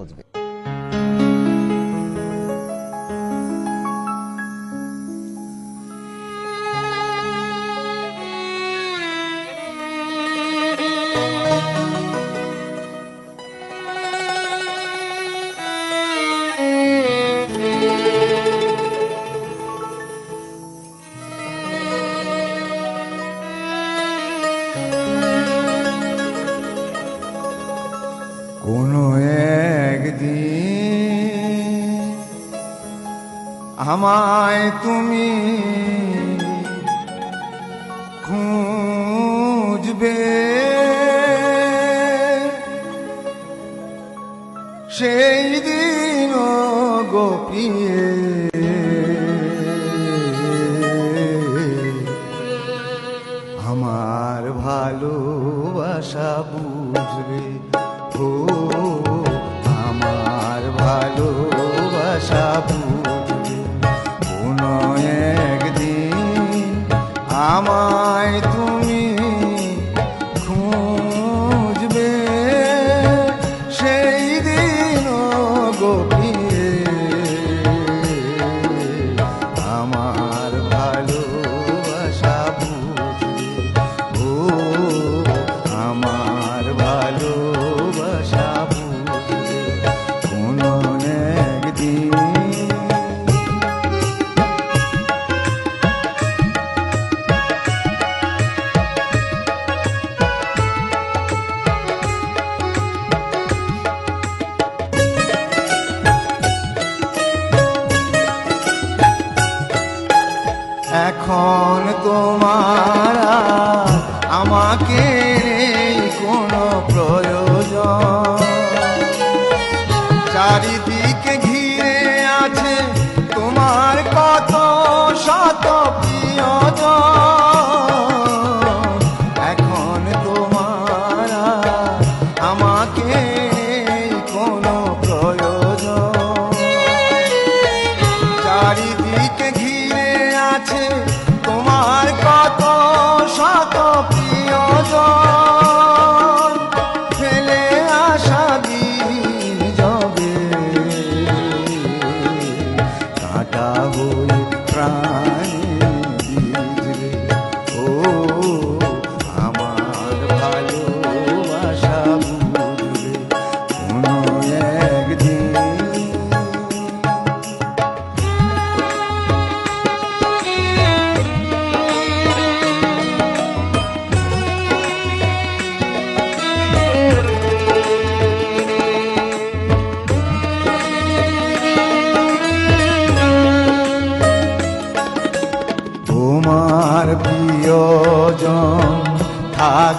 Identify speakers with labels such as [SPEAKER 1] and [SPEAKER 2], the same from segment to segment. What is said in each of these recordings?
[SPEAKER 1] খুঁজবে
[SPEAKER 2] কোনো আমায় তুমি খুঁজবে। সেই দিন গোপিয়ে আমার ভালোবাসা বুঝবে ও আমায় তুমি খুঁজবে সেই দিন গোপিয়ে আমার ভালোবাসা বুঝবে ও আমার ভালোবাসা। কোনো প্রয়োজন? কাটা হয়ে প্রাণে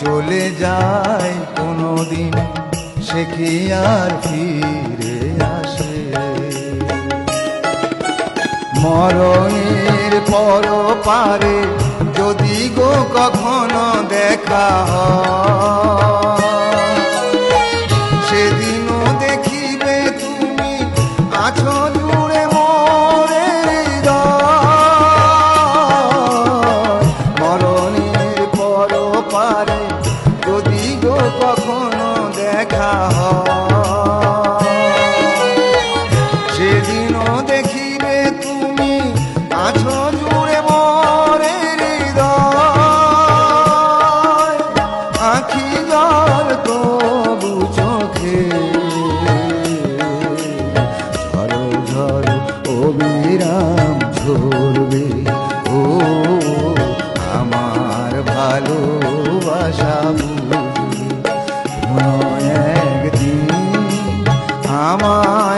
[SPEAKER 2] চলে যায় কোনো দিন সে কি আর ফিরে আসে? মরণের পর পারে যদি গো কখনো দেখা হয় কখনো দেখা সেদিনও দেখিবে তুমি আছো জুড়ে মরে হৃদয়। আখি জল তবু চোখে। ঝড়ো ঝড়ো অবিরাম ঝরবে। ও, আমার ভালোবাসা বুঝবে কোনো একদিন আমায়